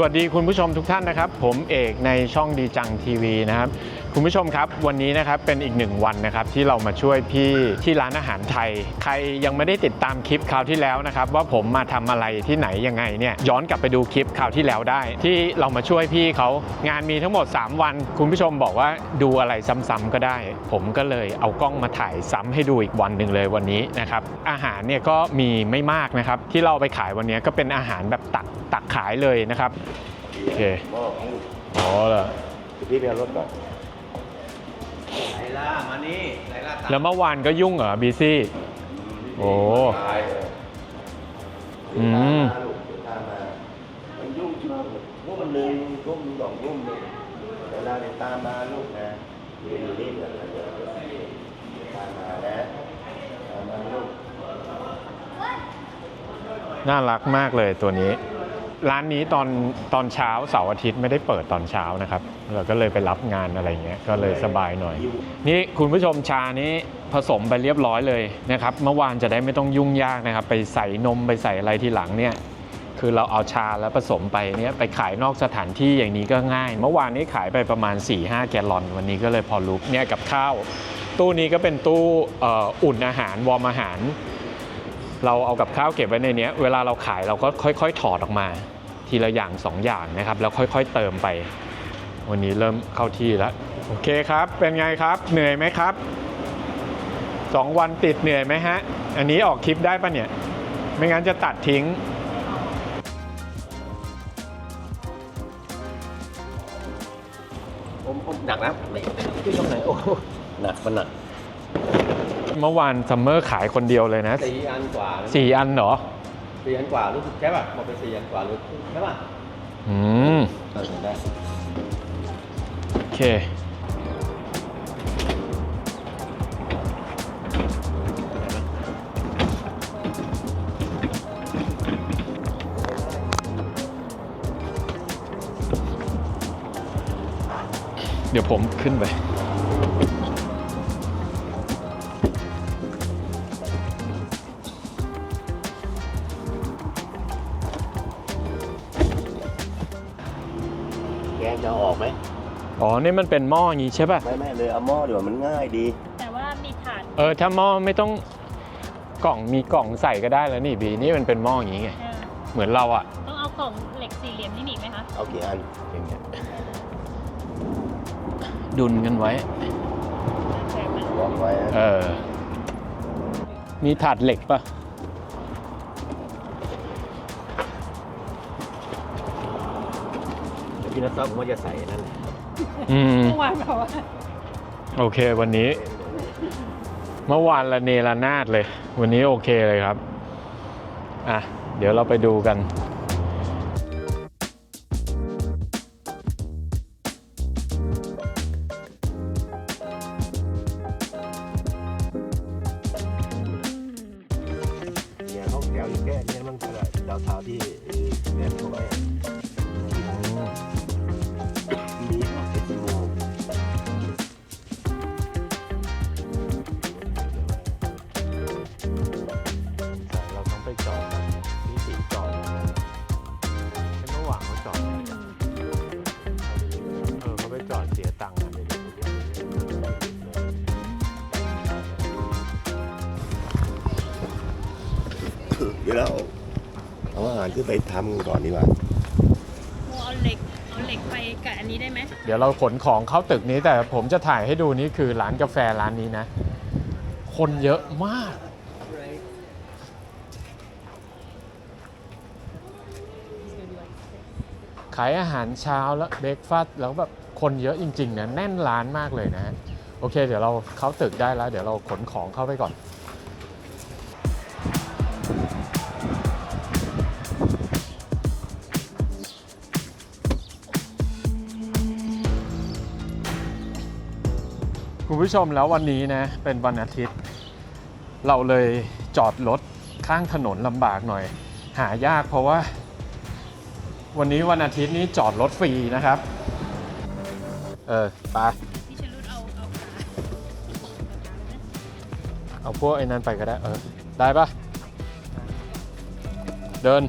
สวัสดีคุณผู้ชมทุกท่านนะครับ ผมเอกในช่องดีจังทีวีนะครับ คุณผู้ชมครับ วันนี้นะครับเป็นอีกหนึ่งวันนะครับที่เรามาช่วยพี่ที่ร้านอาหารไทย ใครยังไม่ได้ติดตามคลิปคราวที่แล้วนะครับว่าผมมาทำอะไรที่ไหนยังไงเนี่ยย้อนกลับไปดูคลิปคราวที่แล้วได้ ที่เรามาช่วยพี่เขางานมีทั้งหมด 3 วัน คุณผู้ชมบอกว่าดูอะไรซ้ำๆก็ได้ ผมก็เลยเอากล้องมาถ่ายซ้ำให้ดูอีกวันหนึ่งเลยวันนี้นะครับอาหารเนี่ยก็มีไม่มากนะครับที่เราเอาไปขายวันนี้ก็เป็นอาหารแบบตักตักขายเลยนะครับโอเคหม้อของลูกอ๋อเหรอเดี๋ยวพี่ไปเอารถก่อน ไหนล่ะมานี่ไหนล่ะตามแล้วเมื่อวานก็ยุ่งเหรอบีซี่ โอ้ตายเลยอืม ตามมาลูกเดี๋ยวตามมามันยุ่งช่วงทุ่มหนึ่งทุ่มสองทุ่มหนึ่งเวลาเดี๋ยวตามมาลูกนะเดี๋ยวอยู่นี่เดี๋ยวเดี๋ยวเดี๋ยวเดี๋ยวตามมานะตามมาลูก น่ารักมากเลยตัวนี้ ร้านนี้ตอนตอนเช้าเสาร์อาทิตย์ไม่ได้เปิดตอนเช้านะครับ เราก็เลยไปรับงานอะไรเงี้ยก็เลยสบายหน่อย นี่คุณผู้ชมชานี้ผสมไปเรียบร้อยเลยนะครับ เมื่อวานจะได้ไม่ต้องยุ่งยากนะครับ ไปใส่นมไปใส่อะไรทีหลังเนี่ยคือเราเอาชาแล้วผสมไปเนี่ยไปขายนอกสถานที่อย่างนี้ก็ง่าย เมื่อวานนี้ขายไปประมาณ 4-5 แกลลอน วันนี้ก็เลยพอลุกเนี่ยกับข้าว ตู้นี้ก็เป็นตู้อออุ่นอาหารวอร์มอาหาร เราเอากับข้าวเก็บไว้ในนี้เวลาเราขายเราก็ค่อย ๆ ถอดออกมา ทีละอย่างสองอย่างนะครับ แล้วค่อยๆเติมไป วันนี้เริ่มเข้าที่แล้วโอเคครับ เป็นไงครับ เหนื่อยไหมครับสองวันติดเหนื่อยไหมฮะ อันนี้ออกคลิปได้ปะเนี่ย ไม่งั้นจะตัดทิ้งผมผมหนักนะไม่ไม่รู้ที่ตรงไหนโอ้โหหนักมันหนัก เมื่อวานซัมเมอร์ขายคนเดียวเลยนะสี่อันกว่านะสี่อันเหรอสี่อันกว่ารู้สึกใช่ป่ะมาเป็นสี่อันกว่ารู้ใช่ป่ะอืมเออได้โอเคเดี๋ยวผมขึ้นไป นี่มันเป็นหม้ออย่างนี้ใช่ป่ะ ไม่ไม่เลยเอาหม้อดีกว่ามันง่ายดี แต่ว่ามีถาดเออ ถ้าหม้อไม่ต้องกล่องมีกล่องใส่ก็ได้แล้วนี่บีนี่มันเป็นหม้ออย่างนี้ไง เออเหมือนเราอะต้องเอากล่องเหล็กสี่เหลี่ยมนี่หนีไหมคะ เอากี่อันอย่างเงี้ยดุนกันไว้แต่มันวางไว้นะเออ มีถาดเหล็กปะเดี๋ยวพี่นัทซอฟผมว่าจะใส่นั่นแหละ อืม เมื่อวานแบบว่าโอเควันนี้ เมื่อวานละเนระนาดเลย วันนี้โอเคเลยครับ อะ เดี๋ยวเราไปดูกัน เดี๋ยวเราเอาอาหารขึ้นไปทำก่อนดีกว่าโมเอาเหล็กเอาเหล็กไปกับอันนี้ได้ไหมเดี๋ยวเราขนของเข้าตึกนี้แต่ผมจะถ่ายให้ดูนี่คือร้านกาแฟร้านนี้นะ คนเยอะมาก ขายอาหารเช้าแล้วเบรกฟาสต์แล้วแบบคนเยอะจริงๆนะแน่นร้านมากเลยนะฮะโอเค เดี๋ยวเราเข้าตึกได้แล้ว เดี๋ยวเราขนของเข้าไปก่อน คุณผู้ชมแล้ววันนี้นะเป็นวันอาทิตย์ เราเลยจอดรถข้างถนนลำบากหน่อย หายากเพราะว่า วันนี้วันอาทิตย์นี้จอดรถฟรีนะครับ เออไปพี่ชลุดเอาเอาขาเอาพวกไอ้นั้นไปก็ได้เออได้ปะเดิน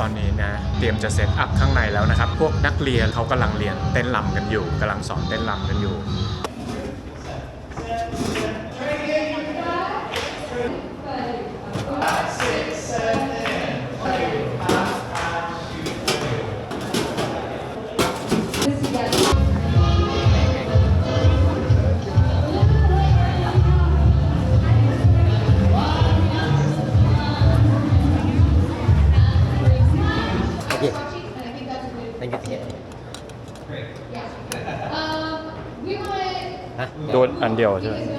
ตอนนี้นะเตรียมจะเซตอัพข้างในแล้วนะครับ พวกนักเรียนเขากำลังเรียนเต้นลำกันอยู่กำลังสอนเต้นลำกันอยู่ โดน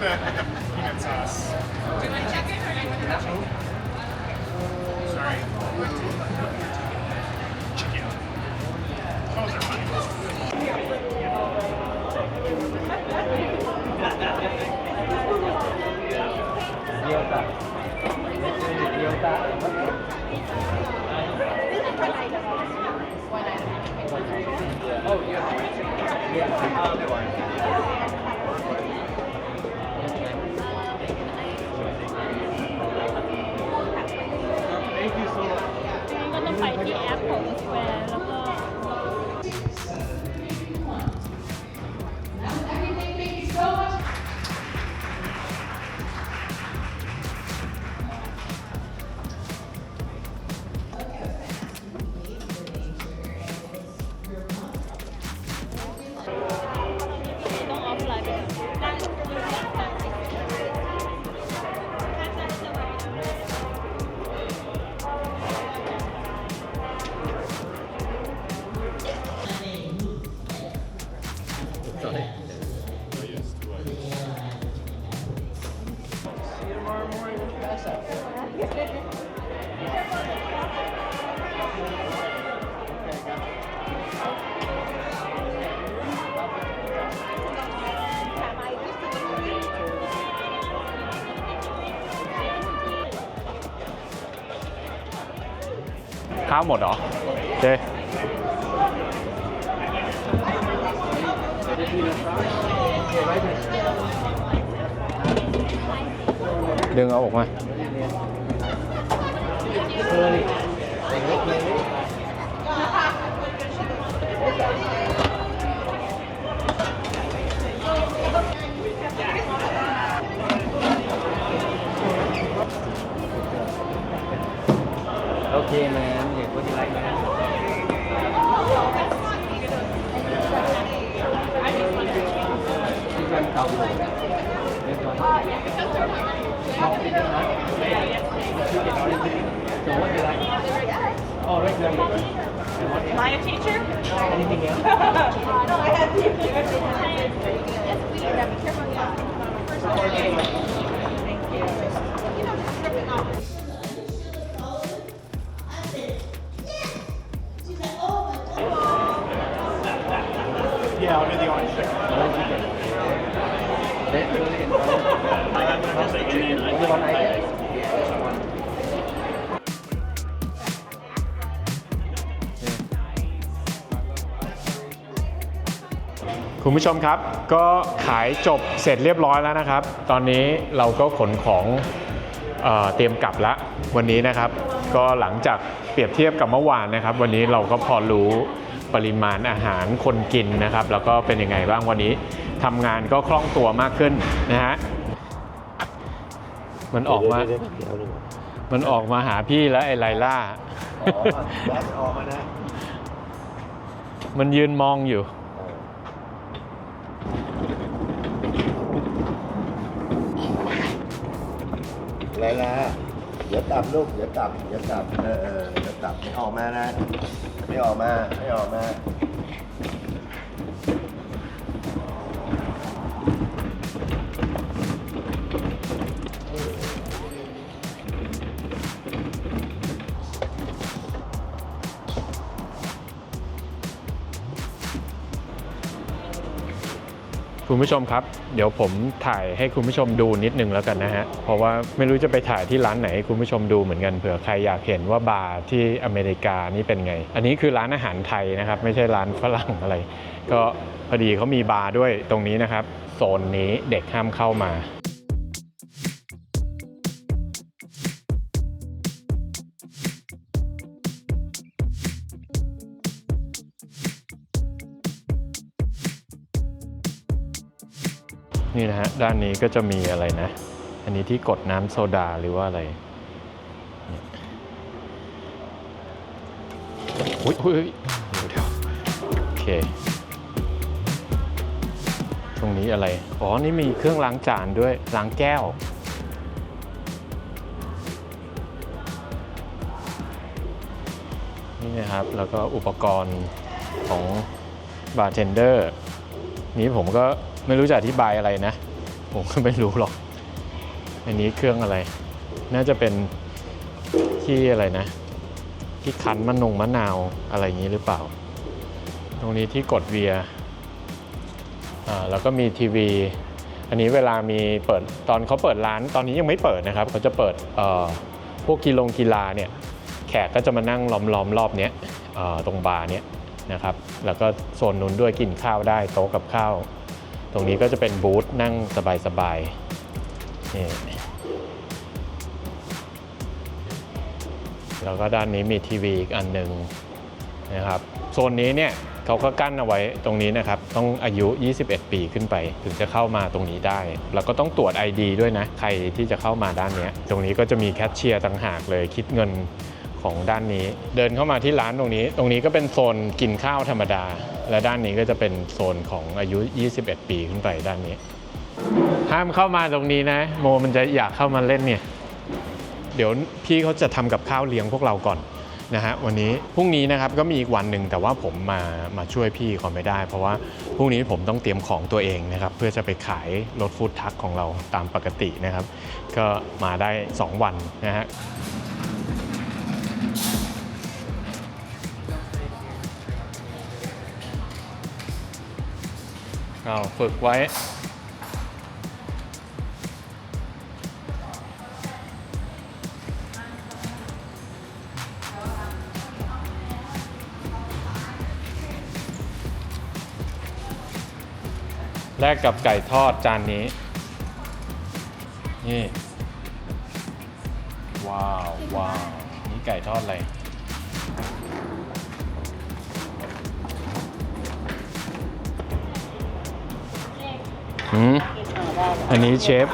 ก็ ไปที่แอปของ Square แล้วก็ ข้าวหมดเหรอเจดึงเอาออกมา คุณผู้ชมครับ ก็ขายจบเสร็จเรียบร้อยแล้วนะครับ ตอนนี้เราก็ขนของเออเตรียมกลับละวันนี้นะครับ ก็หลังจากเปรียบเทียบกับเมื่อวานนะครับ วันนี้เราก็พอรู้ปริมาณอาหารคนกินนะครับ แล้วก็เป็นยังไงบ้างวันนี้ทำงานก็คล่องตัวมากขึ้นนะฮะมันออกมาเดี๋ยวๆๆเดี๋ยวหนึ่งมันออกมาหาพี่แล้วไอ้ไลล่าอ๋อแบทออกมานะมันยืนมองอยู่ ไรนะเดี๋ยวตับลูกเดี๋ยวตับเดี๋ยวตับเออเออเดี๋ยวตับไม่ออกมานะ ไม่ออกมา ไม่ออกมา คุณผู้ชมครับ เดี๋ยวผมถ่ายให้คุณผู้ชมดูนิดนึงแล้วกันนะฮะ เพราะว่าไม่รู้จะไปถ่ายที่ร้านไหนให้คุณผู้ชมดูเหมือนกันเผื่อใครอยากเห็นว่าบาร์ที่อเมริกานี่เป็นไง อันนี้คือร้านอาหารไทยนะครับ ไม่ใช่ร้านฝรั่งอะไร ก็พอดีเขามีบาร์ด้วยตรงนี้นะครับ โซนนี้เด็กห้ามเข้ามา นี่นะฮะ ด้านนี้ก็จะมีอะไรนะ อันนี้ที่กดน้ำโซดาหรือว่าอะไรเนี่ยอุ้ยอุ้ยเดี๋ยวโอเค ตรงนี้อะไร อ๋อ นี่มีเครื่องล้างจานด้วย ล้างแก้ว นี่นะครับ แล้วก็อุปกรณ์ของบาร์เทนเดอร์ นี้ผมก็ไม่รู้จะอธิบายอะไรนะ ผมก็ไม่รู้หรอก อันนี้เครื่องอะไร น่าจะเป็นที่อะไรนะ ที่คั้นมะนงมะนาวอะไรอย่างนี้หรือเปล่า ตรงนี้ที่กดเวียอ่าแล้วก็มีทีวี อันนี้เวลามีเปิดตอนเขาเปิดร้านตอนนี้ยังไม่เปิดนะครับเขาจะเปิดเอ่อพวกกีฬงกีฬาเนี่ยแขกก็จะมานั่งล้อมๆรอบเนี้ยตรงบาร์เนี้ย นะครับ แล้วก็โซนนู้นด้วยกินข้าวได้โต๊ะกับข้าว ตรงนี้ก็จะเป็นบูธนั่งสบายๆนี่แล้วก็ด้านนี้มีทีวีอีกอันหนึ่งนะครับโซนนี้เนี่ยเขาก็กั้นเอาไว้ตรงนี้นะครับ ต้องอายุ 21 ปีขึ้นไป ถึงจะเข้ามาตรงนี้ได้ แล้วก็ต้องตรวจ ID ด้วยนะ ใครที่จะเข้ามาด้านนี้ ตรงนี้ก็จะมีแคชเชียร์ต่างหากเลยคิดเงิน ของด้านนี้ เดินเข้ามาที่ร้านตรงนี้ ตรงนี้ก็เป็นโซนกินข้าวธรรมดา และด้านนี้ก็จะเป็นโซนของอายุ 21 ปีขึ้นไปด้านนี้ ห้ามเข้ามาตรงนี้นะ โมมันจะอยากเข้ามาเล่นเนี่ย เดี๋ยวพี่เขาจะทำกับข้าวเลี้ยงพวกเราก่อนนะฮะวันนี้พรุ่งนี้นะครับก็มีอีกวันหนึ่งแต่ว่าผมมามาช่วยพี่เขาไม่ได้ เพราะว่าพรุ่งนี้ผมต้องเตรียมของตัวเองนะครับเพื่อจะไปขายรถฟู้ดทัคของเราตามปกตินะครับ ก็มาได้ 2 วันนะฮะ เอาฝึกไว้ แลกกับไก่ทอดจานนี้ นี่ ว้าว ว้าว นี่ไก่ทอดอะไร หืมอันนี้เชฟ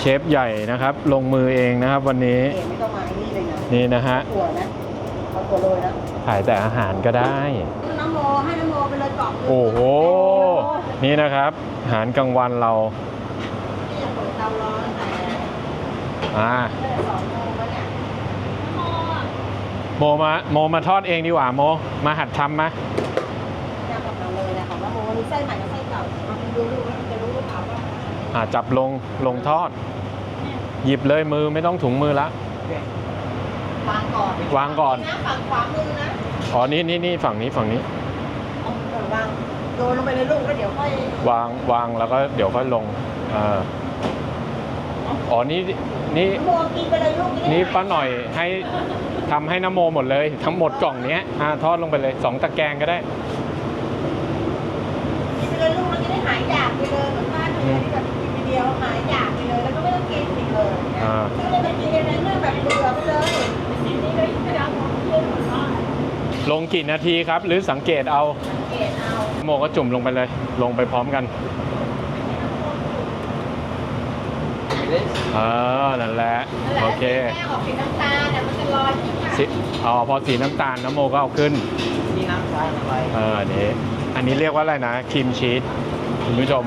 เชฟใหญ่นะครับ ลงมือเองนะครับ วันนี้ไม่ต้องมาไอ้นี่เลยนะนี่นะฮะถั่วนะเอาถั่วโรยนะขายแต่อาหารก็ได้ น้ำโมให้น้ำโมไปเลยกล่องนึงโอ้โหนี่นะครับอาหารกลางวันเราที่ยังเปิดเตาร้อนแต่อ่าสองโมงแล้วเนี่ยโมมาโมมาทอดเองดีกว่าโม มาหัดทำมาย่ จับลงลงทอด หยิบเลยมือไม่ต้องถุงมือละ วางก่อนวางก่อน นะฝั่งขวามือนะอ๋อนี่นี่นี่ฝั่งนี้ฝั่งนี้ เอาเออวางโยนลงไปในลูกแล้วเดี๋ยวค่อยวางวางแล้วก็เดี๋ยวค่อยลงเอออ๋อนี่นี่น้ำโมกินไปเลยลูกจะได้นี่ป้าหน่อยให้ทำให้น้ำโมหมดเลย ทั้งหมดกล่องเนี้ยอ่าทอดลงไปเลยสองตะแกรงก็ได้ กินไปเลยเลยลูกมันจะได้หายอยากไปเลยเหมือนบ้านหนูที่แบบ อ่าก็เลยไปกินอะไรเรื่องแบบเบื่อไปเลยนี่ก็พยายามมองเพื่อนเหมือนว่าลงกี่นาทีครับ หรือสังเกตเอาเกตเอาโมก็จุ่มลงไปเลย ลงไปพร้อมกันเออนั่นแหละโอเคแม่ออกสีน้ำตาลเนี่ยมันจะลอยขึ้นมาสิอ๋อพอสีน้ำตาลน้ำโมก็เอาขึ้นนี่น้ำตาลไปเอออันนี้อันนี้เรียกว่าอะไรนะครีมชีสคุณผู้ชม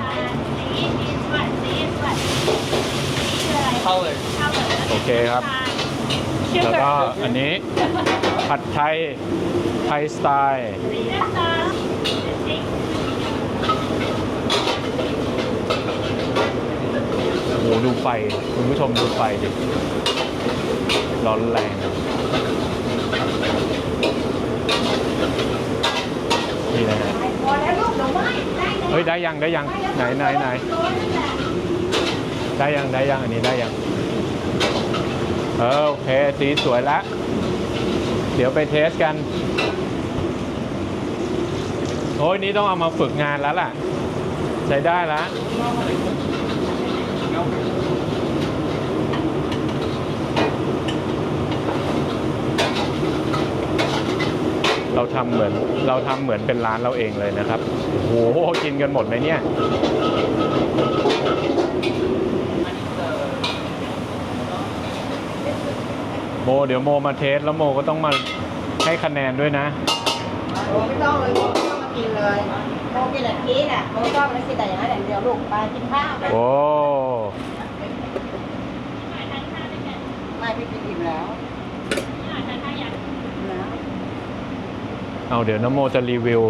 สีสีสวัสดีสวัสดีคืออะไร Color. เข้าเลยโอเคครับแล้วก็อันนี้ผัดไทยไทยสไตล์ สีน้ำตาลสีโอ้โหดูไฟ คุณผู้ชมดูไฟดิ ร้อนแรง นี่นะฮะพอแล้วลูกเดี๋ยวไหม้ได้เลยเฮ้ย ได้ยัง ได้ยัง ไหนไหนไหน ร้อนนั่นแหละ ได้ยังได้ยังอันนี้ได้ยังเออโอเคสีสวยแล้วเดี๋ยวไปเทสกัน โอ้ยนี่ต้องเอามาฝึกงานแล้วล่ะ ใช้ได้แล้วเราทำเหมือนเราทำเหมือนเป็นร้านเราเองเลยนะครับ โอ้โห กินกันหมดไหมเนี่ย โมเดี๋ยวโมมาเทสแล้วโมก็ต้องมาให้คะแนนด้วยนะ โอ้ไม่ต้องเลยโมไม่ต้องมากินเลยโมกินแต่พีชอะโมชอบอะไรกินแต่อย่างนั้นอย่างเดียวลูกไปกินข้าวไปโอ้ไม่พี่กินอิ่มแล้วแล้วเอาเดี๋ยวน้ำโมจะรีวิว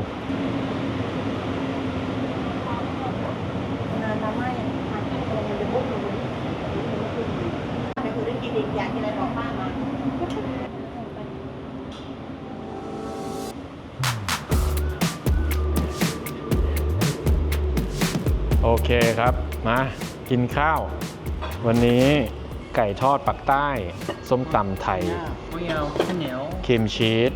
เคครับ มากินข้าว วันนี้ไก่ทอดปักใต้ ส้มตำไทย ข้าวเหนียวข้าวเหนียว ครีมชีส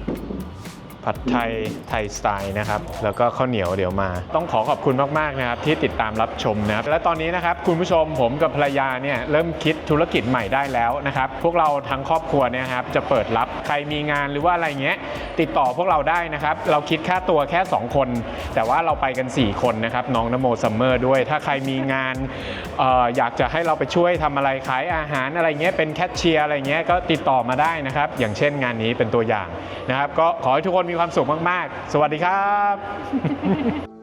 ผัดไทยไทยสไตล์นะครับแล้วก็ข้าวเหนียวเดี๋ยวมา ต้องขอขอบคุณมากๆนะครับที่ติดตามรับชมนะครับและตอนนี้นะครับคุณผู้ชมผมกับภรรยาเนี่ยเริ่มคิดธุรกิจใหม่ได้แล้วนะครับพวกเราทั้งครอบครัวเนี่ยครับจะเปิดรับใครมีงานหรือว่าอะไรเงี้ยติดต่อพวกเราได้นะครับเราคิดค่าตัวแค่ 2 คน แต่ว่าเราไปกัน 4 คนนะครับน้องนโมซัมเมอร์ด้วย ถ้าใครมีงานอออยากจะให้เราไปช่วยทำอะไรขายอาหารอะไรเงี้ยเป็นแคชเชียร์อะไรเงี้ยก็ติดต่อมาได้นะครับอย่างเช่นงานนี้เป็นตัวอย่างนะครับก็ขอให้ทุกคนมีความสุขมาก ๆ สวัสดีครับ